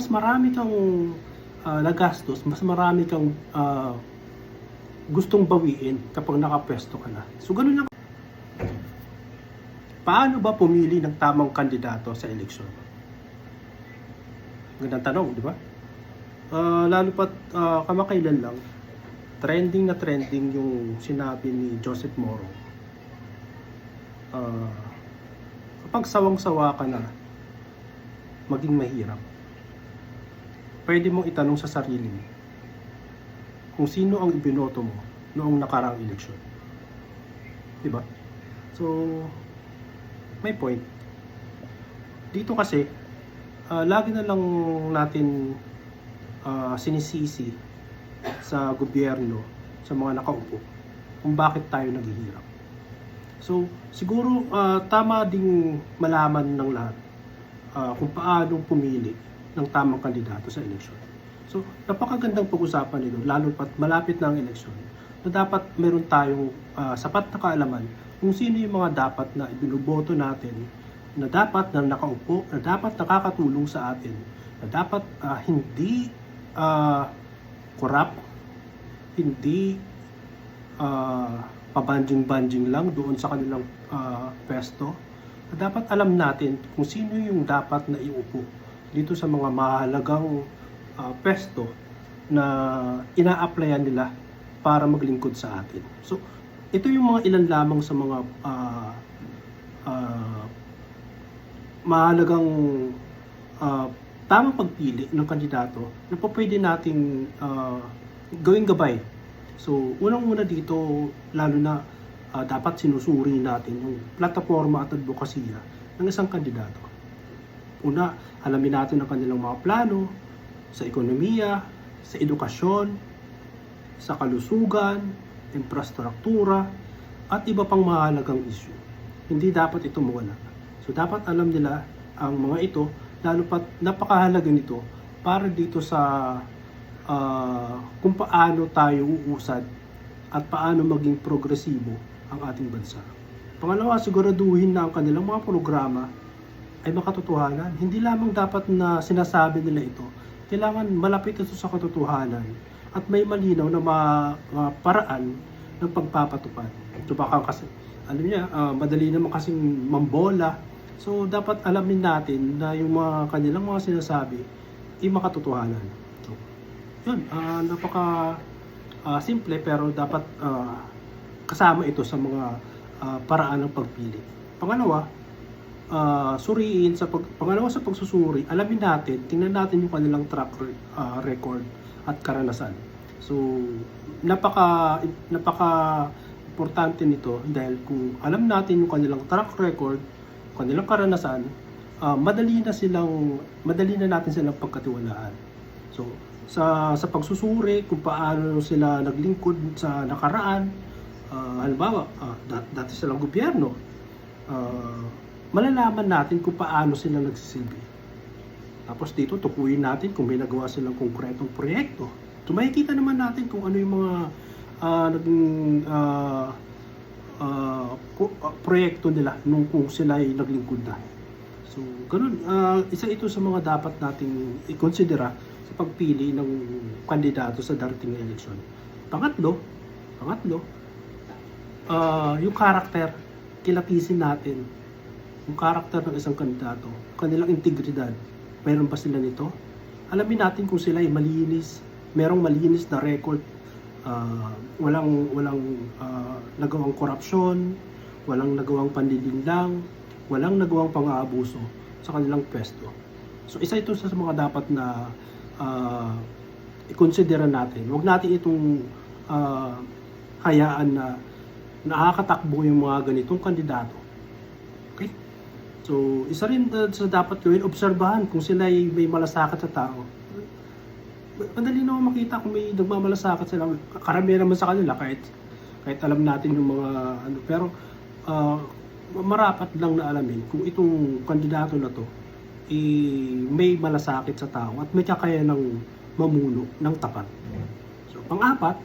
mas marami kang ah, nagastos, mas marami kang ah, gustong bawiin kapag nakapwesto ka na. So ganun lang. Paano ba pumili ng tamang kandidato sa eleksyon? Gandang tanong, di ba? Ah, lalo pat ah, kamakailan lang, trending na trending yung sinabi ni Joseph Moro. Ah, kapag sawang-sawa ka na, maging mahirap. Pwede mong itanong sa sarili mo kung sino ang ibinoto mo noong nakaraang eleksyon. Ba? So, may point. Dito kasi, ah, lagi na lang natin ah, sinisisi sa gobyerno, sa mga nakaupo, kung bakit tayo naghihirap. So, siguro ah, tama ding malaman ng lahat ah, kung paano pumili ng tamang kandidato sa eleksyon. So, napakagandang pag-usapan nito, lalo pat malapit na ang eleksyon, na dapat meron tayong ah, sapat na kaalaman kung sino yung mga dapat na ibinuboto natin, na dapat na nakaupo, na dapat nakakatulong sa atin, na dapat ah, hindi ah, corrupt, hindi ah, pabanjing-banjing lang doon sa kanilang ah, pwesto. Dapat alam natin kung sino yung dapat na iupo dito sa mga mahalagang ah, pwesto na ina-applyan nila para maglingkod sa atin. So, ito yung mga ilan lamang sa mga ah, ah, mahalagang ah, tamang pagpili ng kandidato na po pwede nating ah, gawing gabay. So, unang-una dito, lalo na ah, dapat sinusuri natin yung plataforma at advokasya ng isang kandidato. Una, alamin natin ang kanilang mga plano sa ekonomiya, sa edukasyon, sa kalusugan, infrastruktura, at iba pang mahalagang issue. Hindi dapat ito mawala. So dapat alam nila ang mga ito, lalo pat napakahalaga nito para dito sa ah, kung paano tayo uusad at paano maging progresibo ang ating bansa. Pangalawa, siguraduhin na ang kanilang mga programa ay makatotohanan. Hindi lamang dapat na sinasabi nila ito, kailangan malapit ito sa katotohanan at may malinaw na ma- mga paraan ng pagpapatupad. Ito baka kasi, alam niya, ah, madali naman kasing mambola. So, dapat alamin natin na yung mga kanilang mga sinasabi ay makatotohanan. So, yun, ah, napaka ah, simple pero dapat ah, kasama ito sa mga ah, paraan ng pagpili. Pangalawa, ah, suriin sa pag, pangalawa sa pagsusuri, alamin natin, tingnan natin yung kanilang track re- ah, record at karanasan. So, napaka napaka importante nito dahil kung alam natin yung kanilang track record, kanilang karanasan, ah, madali na silang madali na natin silang pagkatiwalaan. So, sa sa pagsusuri kung paano sila naglingkod sa nakaraan, ah, halimbawa, ah, dat- dati silang gobyerno, ah, malalaman natin kung paano sila nagsisilbi. Tapos dito, tukuyin natin kung may nagawa silang konkretong proyekto. So makikita naman natin kung ano yung mga ah, naging ku- ah, proyekto nila nung kung sila ay naglingkod na. So, ganun. ah, isa ito sa mga dapat nating i-considera sa pagpili ng kandidato sa darating na eleksyon. Pangatlo, pangatlo, ah, yung karakter, kilatisin natin yung karakter ng isang kandidato, kanilang integridad, mayroon ba sila nito? Alamin natin kung sila ay malinis, merong malinis na record, ah, walang walang ah, nagawang korupsyon, walang nagawang panlilinlang, walang nagawang pang-aabuso sa kanilang pwesto. So isa ito sa mga dapat na ah, i-consider natin. Huwag natin itong ah, hayaan na nakakatakbo yung mga ganitong kandidato. So, isa rin uh, sa dapat gawin, obserbahan kung sila ay may malasakit sa tao. Madali naman makita kung may nagmamalasakit sila. Karamihan naman sa kanila kahit kahit alam natin yung mga ano pero ah, marapat lang na alamin kung itong kandidato na to eh, may malasakit sa tao at may kakaya ng mamuno ng tapat. So, pang-apat,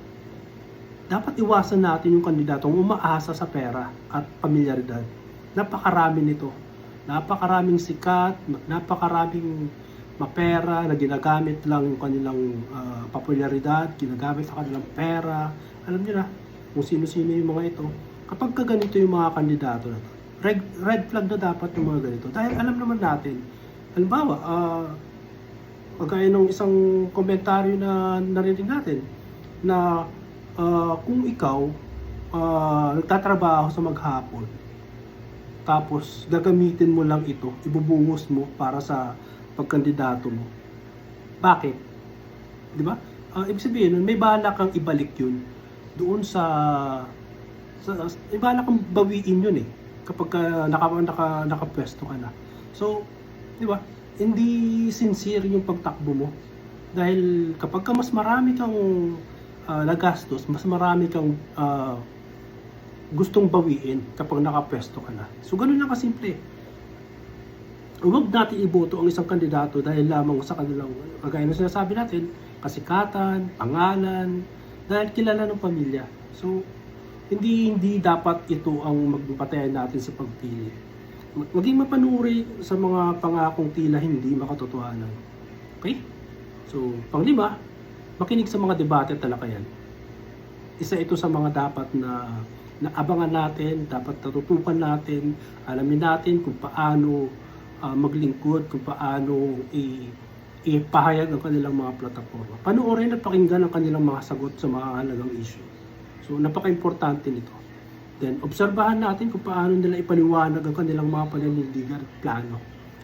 dapat iwasan natin yung kandidatong umaasa sa pera at pamilyaridad. Napakarami nito. Napakaraming sikat, napakaraming mapera, na ginagamit lang yung kanilang ah, popularidad, ginagamit ang kanilang pera. Alam niyo na kung sino-sino yung mga ito. Kapag ka ganito yung mga kandidato na to, red, red flag na dapat yung mga ganito. Dahil alam naman natin, halimbawa, ah, kagaya ng isang komentaryo na narinig natin, na ah, kung ikaw ah, nagtatrabaho sa maghapon, tapos gagamitin mo lang ito, ibubungos mo para sa pagkandidato mo. Bakit? Di ba? Ah, ibig sabihin may bala kang ibalik yun doon sa, sa may bala kang bawiin yun eh kapag ka naka, naka, nakapwesto ka na. So, di ba? Hindi sincere yung pagtakbo mo. Dahil kapag ka mas marami kang ah, nagastos, mas marami kang ah, gustong bawiin kapag nakapwesto ka na. So, ganun lang kasimple. Huwag natin iboto ang isang kandidato dahil lamang sa kanilang, kagaya ng sinasabi natin, kasikatan, pangalan, dahil kilala ng pamilya. So, hindi hindi dapat ito ang magpatayan natin sa pagpili. Mag- Maging mapanuri sa mga pangakong tila hindi makatotohanan. Okay? So, panglima, makinig sa mga debate at talakayan. Isa ito sa mga dapat na naabangan natin, dapat natutukan natin, alamin natin kung paano ah, maglingkod, kung paano i ipahayag ang kanilang mga plataforma. Panoorin at pakinggan ang kanilang mga sagot sa mga halagang issue. So, napaka-importante nito. Then, obserbahan natin kung paano nila ipaliwanag ang kanilang mga pananindigan at plano.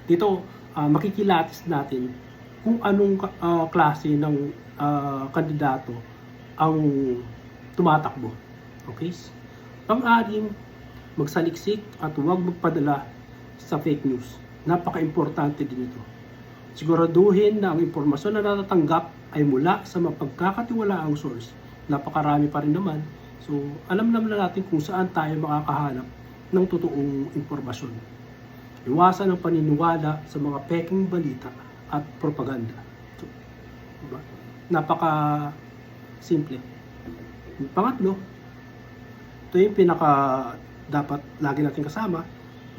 Dito, ah, makikilatis natin kung anong ah, klase ng ah, kandidato ang tumatakbo. Okay? Pang-anim, magsaliksik at huwag magpadala sa fake news. Napaka-importante din ito. Siguraduhin na ang impormasyon na natatanggap ay mula sa mapagkakatiwalaang source. Napakarami pa rin naman. So, alam naman na natin kung saan tayo makakahanap ng totoong impormasyon. Iwasan ang paniniwala sa mga peking balita at propaganda. So, diba? Napaka simple. Pangatlo, ito yung pinaka dapat lagi natin kasama,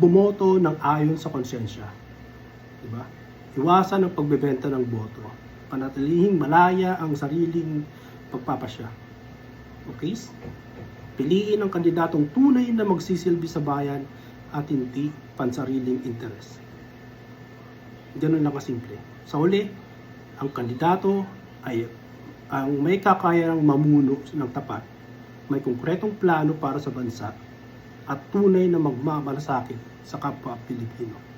bumoto ng ayon sa konsensya. Diba? Iwasan ang pagbebenta ng boto. Panatilihing malaya ang sariling pagpapasya. Okay? Piliin ang kandidatong tunay na magsisilbi sa bayan at hindi pansariling interes. Ganun lang kasimple. Sa huli, ang kandidato ay ang may kakayang mamuno ng tapat, may konkretong plano para sa bansa, at tunay na magmamalasakit sa kapwa Pilipino.